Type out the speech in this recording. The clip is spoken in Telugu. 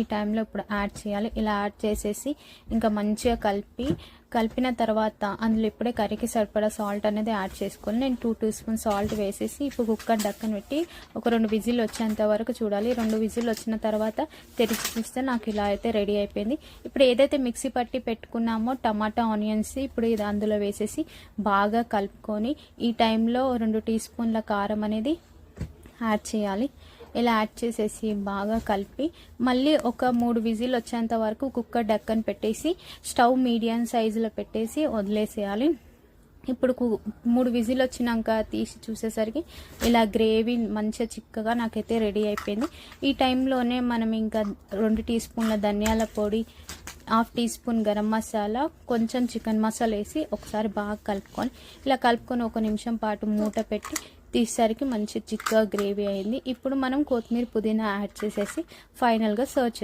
ఈ టైంలో ఇప్పుడు యాడ్ చేయాలి. ఇలా యాడ్ చేసేసి ఇంకా మంచిగా కలిపి కలిపిన తర్వాత అందులో ఇప్పుడే కర్రీకి సరిపడా సాల్ట్ అనేది యాడ్ చేసుకోవాలి. నేను టూ టూ స్పూన్ సాల్ట్ వేసేసి ఇప్పుడు కుక్కర్ డక్కన పెట్టి ఒక రెండు విజిల్ వచ్చేంత వరకు చూడాలి. రెండు విజిల్ వచ్చిన తర్వాత తెరిచి చూస్తే నాకు ఇలా అయితే రెడీ అయిపోయింది. ఇప్పుడు ఏదైతే మిక్సీ పట్టి పెట్టుకున్నామో టమాటా ఆనియన్స్ ఇప్పుడు ఇది అందులో వేసేసి బాగా కలుపుకొని ఈ టైంలో రెండు టీ స్పూన్ల కారం అనేది యాడ్ చేయాలి. ఇలా యాడ్ చేసేసి బాగా కలిపి మళ్ళీ ఒక మూడు విజిల్ వచ్చేంత వరకు కుక్కర్ డక్కన్ పెట్టేసి స్టవ్ మీడియం సైజులో పెట్టేసి వదిలేసేయాలి. ఇప్పుడు కు- మూడు విజిల్ వచ్చినాక తీసి చూసేసరికి ఇలా గ్రేవీ మంచిగా చిక్కగా నాకైతే రెడీ అయిపోయింది. ఈ టైంలోనే మనం ఇంకా రెండు టీ స్పూన్ల ధనియాల పొడి half teaspoon garam masala కొంచెం చికెన్ మసాలా వేసి ఒకసారి బాగా కలుపుకొని ఇలా కలుపుకొని ఒక నిమిషం పాటు మూట పెట్టి తీసేసరికి మంచి చిక్కగా గ్రేవీ అయింది. ఇప్పుడు మనం కొత్తిమీర పుదీనా యాడ్ చేసేసి ఫైనల్గా సర్వ్ చేసి